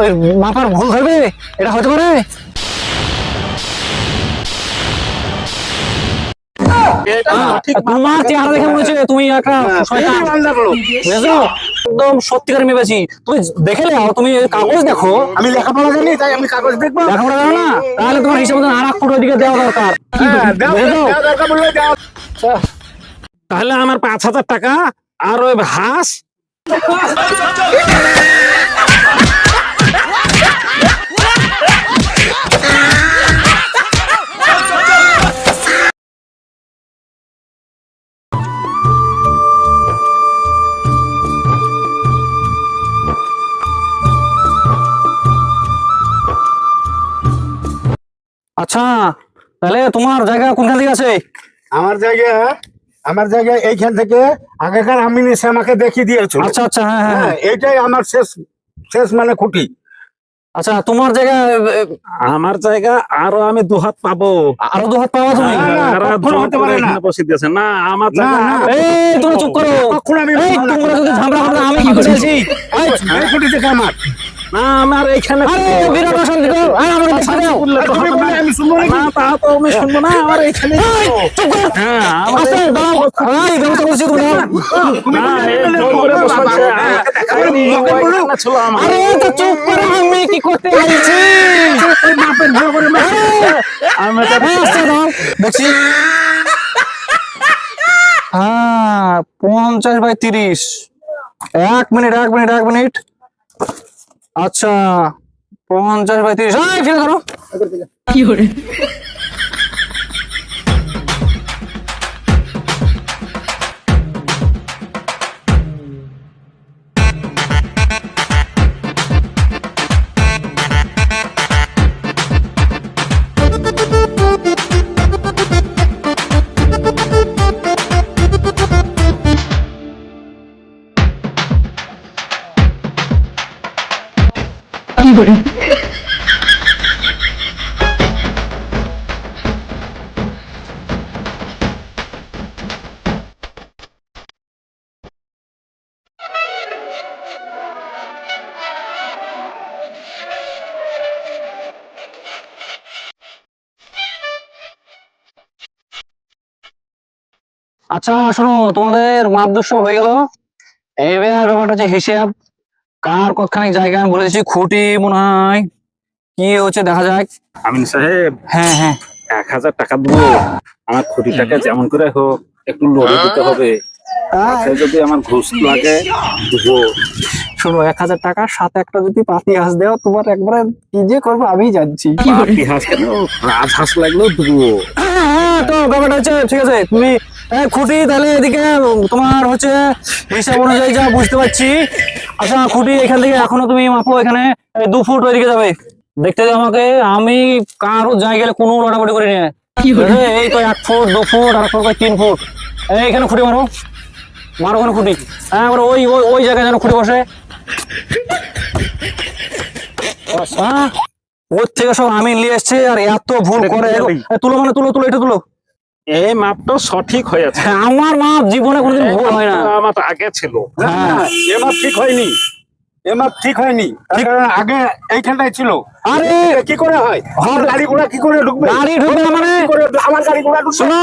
ওই মাপার ভুল ধরবে? এটা হতে পারে? তোমার চেহারা দেখে মনে হচ্ছে তুমি একটা একদম সত্যিকার তুমি দেখে নাও তুমি কাগজ দেখো। আমি লেখাপড়া জানি তাই আমি কাগজ দেখব। লেখাপড়া জানো না? তাহলে তোমার হিসাব আর এক ফুটো দিকে দেওয়া দরকার। হ্যাঁ। তাহলে আমার পাঁচ হাজার টাকা আর ওই হাঁস? আচ্ছা তাহলে তোমার জায়গা কোনখান থেকে আছে? আমার জায়গা আমার জায়গা এইখান থেকে আগেকার আমি আমাকে দেখিয়ে দিয়েছিল আচ্ছা আচ্ছা হ্যাঁ হ্যাঁ হ্যাঁ। এইটাই আমার শেষ শেষ মানে খুঁটি। আচ্ছা তোমার জায়গা আমার জায়গা আরও আমি দুহাত পাবো। আরও দু হাত পাওয়া তুমি না, হতে পারে। বসে দিয়েছে। আমার না, জায়গা এই তোমরা চুপ করো। কখনো আমি তোমরা যদি ঝামেলা আমি কি করে এই, এই খুঁটি থেকে আমার। না আমার এখানে বিরাট অশান্তি আমাকে দাও। আমি শুনব না তা তো আমি শুনব না আমার এখানে করো। হ্যাঁ ব্যবস্থা করছি তুমি আরে তো চুপ করো আমি কি করতে আইছি মাপের ভালো করে আমি তো এই, আস্তে দাও দেখছি। হ্যাঁ পঞ্চাশ বাই তিরিশ। এক মিনিট এক মিনিট এক মিনিট। আচ্ছা পঞ্চাশ বাই তিরিশ ফিল করো। কি ধরো আচ্ছা শোনো তোমাদের মাপ দুশো হয়ে গেল। এবার ব্যাপারটা হচ্ছে হিসেব। কার কতখানি জায়গা আমি বলে দিচ্ছি খুঁটি মনে হয়। কি হচ্ছে দেখা যাক। আমিন সাহেব হ্যাঁ হ্যাঁ। এক হাজার টাকা দেবো। আমার খুঁটিটাকে যেমন করে হোক একটু লড়ে দিতে হবে। তাতে যদি আমার ঘুষ লাগে দেবো। শোনো এক হাজার টাকা সাথে একটা যদি পাতি হাঁস দেও তোমার একবারে কি যে করব আমি জানছি। ইতিহাস কেন? রাজহাঁস লাগলেও দেবো। হ্যাঁ, হ্যাঁ, তো ব্যাপারটা হচ্ছে ঠিক আছে তুমি এ, খুঁটি তাহলে এদিকে তোমার হচ্ছে হিসাব অনুযায়ী যা বুঝতে পারছি। আচ্ছা খুঁটি এখান থেকে এখনও তুমি মাপো এখানে দু ফুট ওইদিকে যাবে। দেখতে দাও আমাকে আমি কারও জায়গায় গেলে কোনো লড়াবড়ি করি না। এই তো এক ফুট দু ফুট আর ফুট তিন ফুট। এই এখানে খুঁটি মারো। মারো ওখানে খুঁটি। হ্যাঁ এবার ওই ওই ওই জায়গায় যেন খুঁটি বসে। হ্যাঁ। ওর থেকে সব আমি নিয়ে এসছে আর এত ভুল করে। তুলো মানে তুলো তুলো এটা তুলো। এই মাপটা সঠিক হয়েছে। হ্যাঁ, আমার মা জীবনে কোনোদিন ভুল হয় না। আমার আগে ছিল। হ্যাঁ। এ মাপ ঠিক হয়নি। এ মাপ ঠিক হয়নি। কারণ আগে এইখানটাই ছিল। আরে! কি করে হয়? আমার গাড়ি ঘোড়া কি করে ঢুকবে? গাড়ি ঢুকবে মানে? আমার গাড়ি ঘোড়া ঢুকবে? শোনো!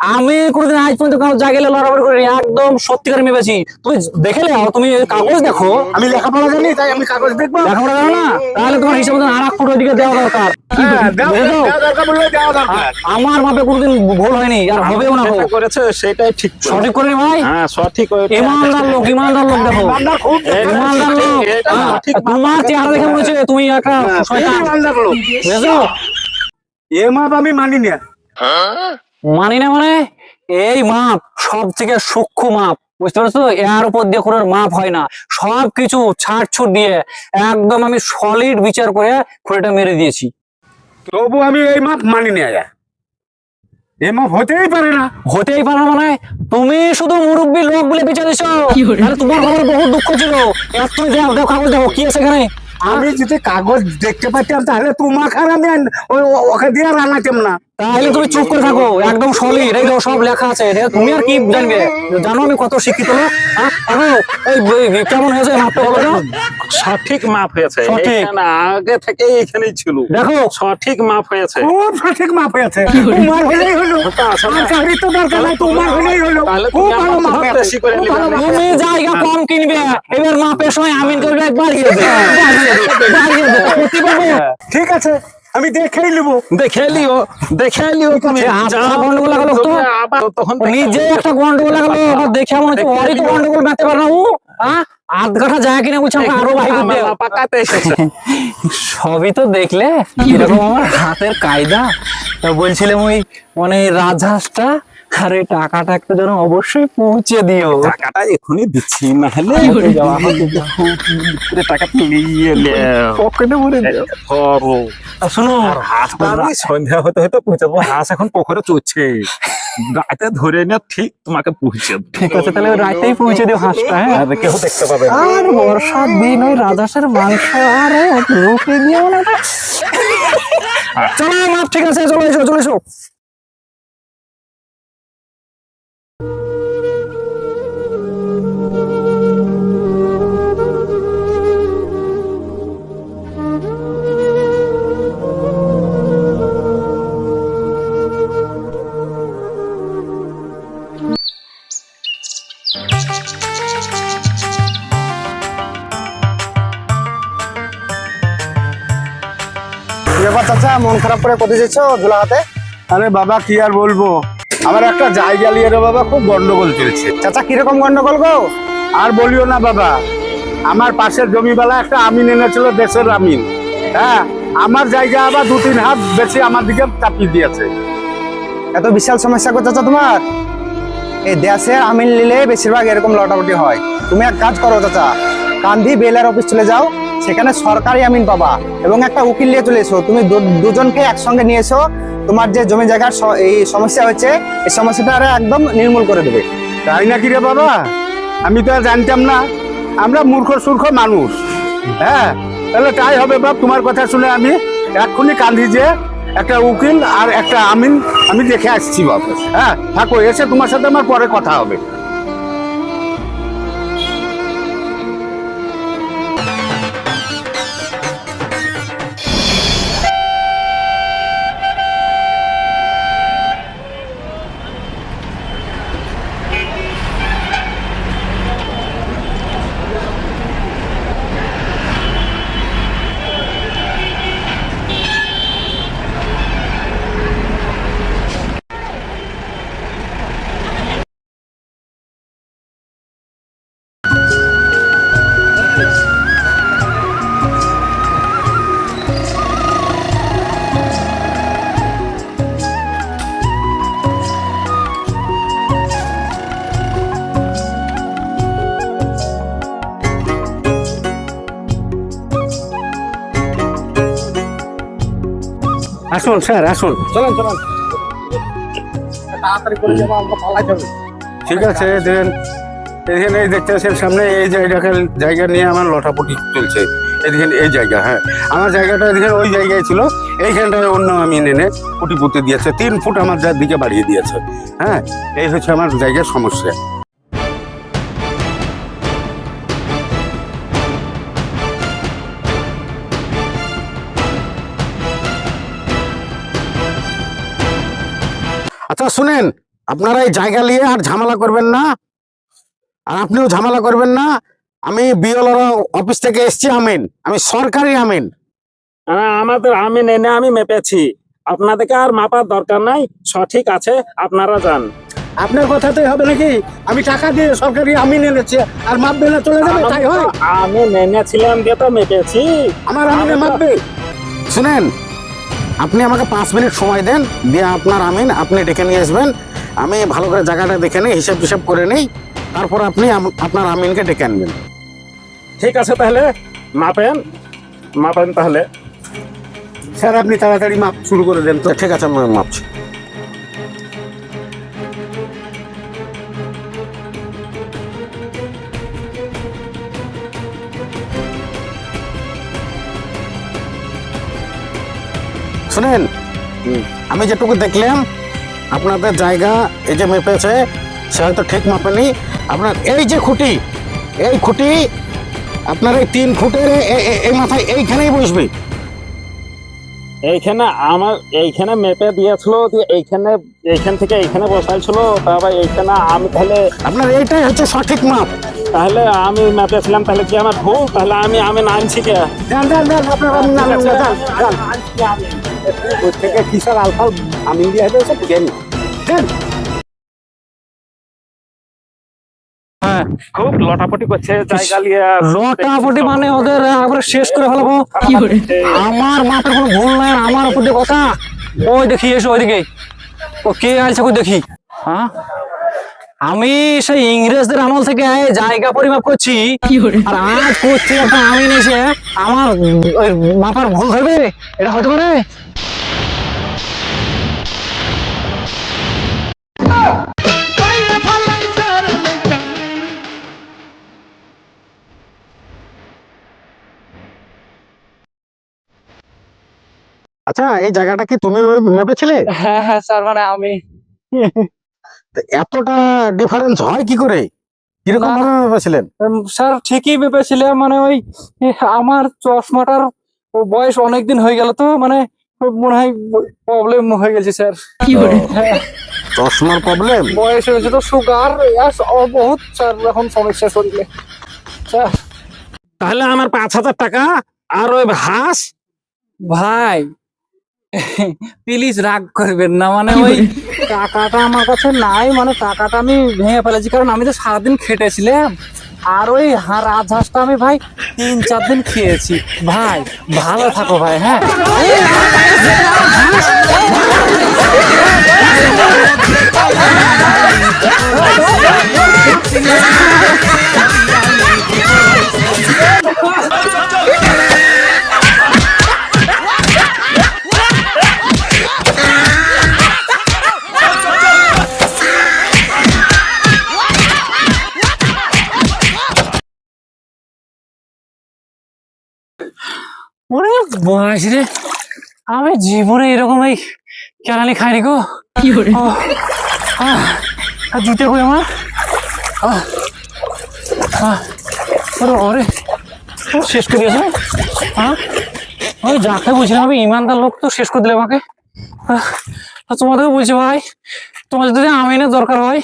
আমি কোনোদিন আজ পর্যন্ত কারও জায়গায় লড়াবড়ি করি একদম সত্যিকার বেশি তুমি দেখে নাও তুমি কাগজ দেখো। আমি লেখাপড়া জানি তাই আমি কাগজ দেখব। লেখাপড়া জানো না? তাহলে তোমার হিসাব মতন আর এক ফুটো দিকে দেওয়া দরকার। হ্যাঁ, আমার মাপে কোনোদিন ভুল হয়নি আর হবেও না হোক। করেছে সেটাই ঠিক সঠিক করে ভাই? হ্যাঁ সঠিক। ইমানদার লোক ইমানদার লোক দেখো। ইমানদার খুব ইমানদার ঠিক, লোক। হ্যাঁ, ঠিক তোমার চেহারা দেখে মনে হচ্ছে তুমি একটা শয়তান। ইমানদার লোক। বুঝেছ? এ মাপ আমি মানি না মানি না মানে? এই মাপ সব থেকে সূক্ষ্ম মাপ বুঝতে পারছ? এর উপর দিয়ে কোনো মাপ হয় না। সব কিছু ছাড় ছুট দিয়ে একদম আমি সলিড বিচার করে খুঁড়িটা মেরে দিয়েছি। তবু আমি এই মাপ মানি না এ মাপ হতেই পারে না। হতেই পারে না মানে? তুমি শুধু মুরব্বী লোক বলে বিচার দিছো? তাহলে তোমার খবর বহু দুঃখ ছিল। এত তুমি দেখো কাগজ দেখো কি আছে এখানে? আমি যদি কাগজ দেখতে পাইতাম তাহলে তোমাকে আর আমি আন- ওকে দিয়ে আর আনাতাম না। তাহলে তুমি চুপ করে থাকো একদম সলিড এই সব লেখা আছে। তুমি আর কি জানবে? জানো আমি কত শিক্ষিত লোক? হ্যাঁ? এই এই কেমন হয়েছে মাপটা বলো তো? সঠিক মাপ হয়েছে। সঠিক। আগে থেকে এখানেই ছিল। দেখো। সঠিক মাপ হয়েছে। খুব সঠিক মাপ হয়েছে। তোমার হলেই হলো। আর কাউরি তো দরকার নাই তোমার হলেই হলো। খুব ভালো মাপ হয়েছে। তুমি জায়গা কম কিনবে। এবার মাপের সময় আমিন করবে বাড়িয়ে দেবে। বাড়িয়ে দেবে। বাড়িয়ে দেবে। পারবে? ঠিক আছে। আমি দেখেই নিব। দেখে লিও দেখে লিও তুমি। গন্ডগোল লাগালো তো? তখন নিজে একটা গন্ডগোল লাগালো আবার দেখে মনে হচ্ছে ওরই তো গন্ডগোল বাঁধতে পারে না। ও আধ কাঠা কিনে বলছে আমাকে আরও ভাই পাকাতে এসেছে। সবই তো দেখলে এরকম আমার হাতের কায়দা। তা বলছিলাম ওই মানে রাজহাঁসটা আর টাকাটা একটু যেন অবশ্যই পৌঁছে দিও। টাকাটা এখনই দিচ্ছি না হলে টাকা নিয়ে পকেটে ভরে দিও। ধরো। শোনো হাঁসটা আমি সন্ধ্যা হতে হতে পৌঁছাবো। হাঁস এখন পুকুরে চড়ছে। রাতে ধরে না ঠিক তোমাকে পৌঁছে ঠিক আছে তাহলে রাতেই পৌঁছে দিও হাঁসটা হ্যাঁ? আর কেউ দেখতে পাবে আর বর্ষার দিন ওই রাজহাঁসের মাংস আর রুটি দিয়ে মানে ওটা- চলো ঠিক আছে চলো এসো চলে এসো। ব্যাপার চাচা মন খারাপ করে কোথায় যাচ্ছ জোলাহাতে আরে বাবা কি আর বলব? আমার একটা জায়গা নিয়ে রে বাবা খুব গন্ডগোল চলছে। চাচা কীরকম গন্ডগোল গো? আর বলিও না বাবা আমার পাশের জমিওয়ালা একটা আমিন এনেছিল দেশের আমিন। হ্যাঁ আমার জায়গা আবার দু তিন হাত বেশি আমার দিকে চাপিয়ে দিয়েছে। এত বিশাল সমস্যা গো চাচা তোমার? এই দেশে আমিন নিলে বেশিরভাগ এরকম লটাপটি হয়। তুমি এক কাজ করো চাচা কান্ধি বেলার অফিস চলে যাও সেখানে সরকারি আমিন পাবা এবং একটা উকিল নিয়ে চলে এসো। তুমি দুজনকে একসঙ্গে নিয়ে এসো। তোমার যে জমি জায়গার এই সমস্যা হচ্ছে এই সমস্যাটা একদম নির্মূল করে দেবে। তাই নাকি রে বাবা? আমি তো আর জানতাম না। আমরা মূর্খ সূর্খ মানুষ। হ্যাঁ তাহলে তাই হবে বাপ, তোমার কথা শুনে আমি এক্ষুনি কান্দি যে একটা উকিল আর একটা আমিন আমি দেখে আসছি বাপ। হ্যাঁ থাকো, এসে তোমার সাথে আমার পরে কথা হবে। আসুন স্যার আসুন। চলেন চলেন। তাড়াতাড়ি করে যাব আমরা পালাই যাব। ঠিক আছে দেন। এখানে এই দেখতে পাচ্ছেন সামনে এই জায়গাটা জায়গা নিয়ে আমার লটাপটি চলছে। এদিকে এই জায়গা হ্যাঁ। আমার জায়গাটা এদিকে ওই জায়গায় ছিল। এইখানটায় অন্য আমি এনে পুটি পুঁতে দিয়েছে। তিন ফুট আমার যার দিকে বাড়িয়ে দিয়েছে। হ্যাঁ এই হচ্ছে আমার জায়গার সমস্যা। শুনেন আপনারা এই জায়গা নিয়ে আর ঝামেলা করবেন না। আর আপনিও ঝামেলা করবেন না। আমি বিএলআর অফিস থেকে এসেছি আমিন। আমি সরকারি আমিন। হ্যাঁ, আমাদের আমি এনে আমি মেপেছি। আপনাদেরকে আর মাপার দরকার নাই সঠিক আছে আপনারা যান। আপনার কথাতেই হবে নাকি? আমি টাকা দিয়ে সরকারি আমিন এনেছি আর মাপবে না চলে যাবে তাই হয়? আমি নেনেছিলাম দিয়ে তো মেপেছি। আমার আমিনে মাপবে। শুনেন আপনি আমাকে পাঁচ মিনিট সময় দেন দিয়ে আপনার আমিন আপনি ডেকে নিয়ে আসবেন। আমি ভালো করে জায়গাটা দেখে নিই হিসাব টিসাব করে নিই তারপর আপনি আম- আপনার আমিনকে ডেকে আনবেন। ঠিক আছে তাহলে মাপেন মাপেন তাহলে। স্যার আপনি তাড়াতাড়ি মাপ শুরু করে দেন তো। ঠিক আছে আমি মাপছি। শুনেন আমি যেটুকু দেখলাম আপনাদের জায়গা এই যে মেপেছে সে হয়তো ঠিক মাপেনি। আপনার এই যে খুঁটি এই খুঁটি আপনার এই তিন ফুটের এই মাথায় এইখানেই বসবে। এইখানে আমার এইখানে মেপে দিয়েছিল দিয়ে এইখানে এইখান থেকে এইখানে বসাইছিল তারপর এইখানে আমি তাহলে আপনার এইটাই হচ্ছে সঠিক মাপ। তাহলে আমি মেপেছিলাম তাহলে কি আমার ভুল? তাহলে আমি আমি নামছি কে? আপনার আপনি নামেন না, দেন দেন ওর থেকে কিসের আলফা আমি দিয়ে হবে সব হ্যাঁ। খুব লটাপটি করছে জায়গা লটাপটি মানে ওদের একবারে শেষ করে ফেলাবো। আমার মাপের কোনো ভুল নাই আমার উপর দিয়ে কথা। ওই দেখি এসো ওইদিকে। ও কে আছে কই দেখি? হ্যাঁ? আমি সেই ইংরেজদের আমল থেকে জায়গা পরিমাপ করছি। আর আজ করছি একটা আমি এসে আমার ওই মাপার ভুল ধরবে? এটা হতে পারে? আচ্ছা এই জায়গাটা কি তুমি মেপেছিলে হ্যাঁ হ্যাঁ স্যার মানে আমি। এতটা ডিফারেন্স হয় কি করে? কীরকম ভাবে মেপেছিলেন স্যার ঠিকই ভেবেছিলাম মানে ওই আমার চশমাটার বয়স অনেক দিন হয়ে গেল তো মানে মনে হয় প্রবলেম হয়ে গেছে স্যার। কি হ্যাঁ। চশমার প্রবলেম বয়স হয়েছে তো সুগার বহুত স্যার এখন সমস্যা শরীরে। স্যার তাহলে আমার পাঁচ হাজার টাকা আর ওই হাঁস? ভাই প্লিজ রাগ করবেন না মানে ওই টাকাটা আমার কাছে নাই মানে টাকাটা আমি ভেঙে ফেলেছি কারণ আমি তো সারাদিন খেটেছিলাম। আর ওই হা- রাজহাঁসটা আমি ভাই তিন চার দিন খেয়েছি। ভাই ভালো থাকো ভাই হ্যাঁ? ওরে বয়স রে। আমি জীবনে এরকম এই কেরানি খাইনি গো। ও, আহ, আর জুতে কই আমার। ওরে শেষ করে দিয়েছে? হ্যাঁ ওই যাকে বলছিলাম আমি ইমানদার লোক তো শেষ করে দিলে আমাকে। তোমাদেরকে বলছি ভাই তোমার যদি আমিনের দরকার হয়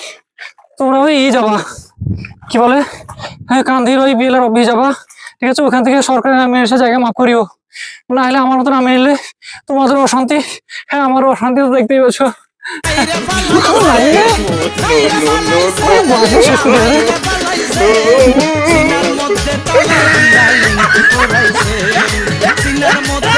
তোমরা ওই যাবা। কি বলে হ্যাঁ কান্দির ওই বিএলআর অফিস যাবা ঠিক আছে ওখান থেকে সরকারি নামে এসে জায়গা মাফ করিও না হলে আমার মতো নামে নিলে তোমাদের অশান্তি হ্যাঁ আমার অশান্তি তো দেখতেই পাচ্ছ দিলে।